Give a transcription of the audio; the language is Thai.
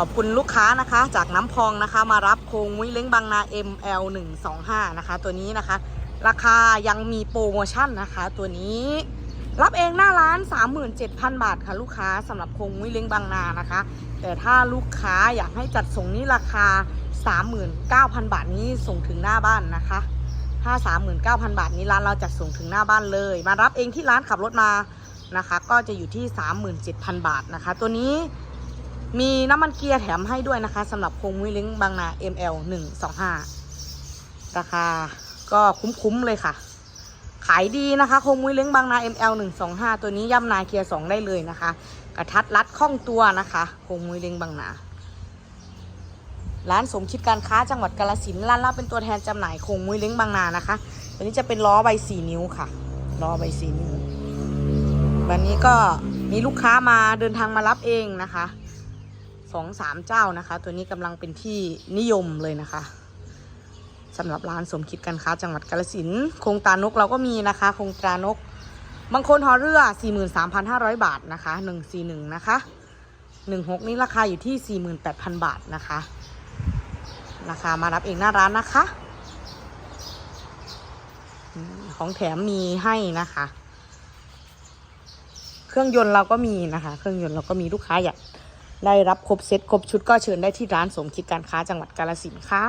ขอบคุณลูกค้านะคะ จากน้ำพองนะคะ มารับโครงมุ้ยเล้งบางนา ML 125นะคะ ตัวนี้นะคะ ราคายังมีโปรโมชั่นนะคะ ตัวนี้รับเองหน้าร้าน 37,000 บาทค่ะ ลูกค้าสำหรับโครงมุ้ยเล้งบางนานะคะ แต่ถ้าลูกค้าอยากให้จัดส่งนี่ราคา 39,000 บาทนี้ส่งถึงหน้าบ้านนะคะถ้า39,000 บาทนี้ร้านเราจัดส่งถึงหน้าบ้านเลย มารับเองที่ร้านขับรถมานะคะ ก็จะอยู่ที่ 37,000 บาทนะคะ ตัวนี้ มีน้ำมันเกียร์แถมให้ด้วยนะคะสำหรับโครงมุ้ยเล้งบางนา ML 125ราคาก็คุ้มๆเลยค่ะ ขายดีนะคะโครงมุ้ยเล้งบางนา ML 125ตัวนี้ย่ำนาเกียร์2ได้เลยนะคะ กระทัดรัดคล่องตัวนะคะโครงมุ้ยเล้งบางนา ร้านสมคิดการค้าจังหวัดกาลสินร้านเราเป็นตัวแทนจำหน่ายโครงมุ้ยเล้งบางนานะคะตัวนี้จะเป็นล้อใบสี่นิ้วค่ะล้อใบสี่นิ้ววันนี้ก็มีลูกค้ามาเดินทางมารับเองนะคะ สองสามเจ้านะคะ ตัวนี้กำลังเป็นที่นิยมเลยนะคะสำหรับร้านสมคิดการค้าจังหวัดกาลสินโครงตานกเราก็มีนะคะโครงตานก บางคนฮอเรือ 43,500 บาทนะคะ 141 นะคะ 16 นี้ราคาอยู่ที่ 48,000 บาทนะคะราคามารับเองหน้าร้านนะคะ ของแถมมีให้นะคะ เครื่องยนต์เราก็มีนะคะ เครื่องยนต์เราก็มีลูกค้าอยาก ได้รับครบเซ็ตครบชุดก็เชิญได้ที่ร้านสมคิดการค้าจังหวัดกาลสินค่ะ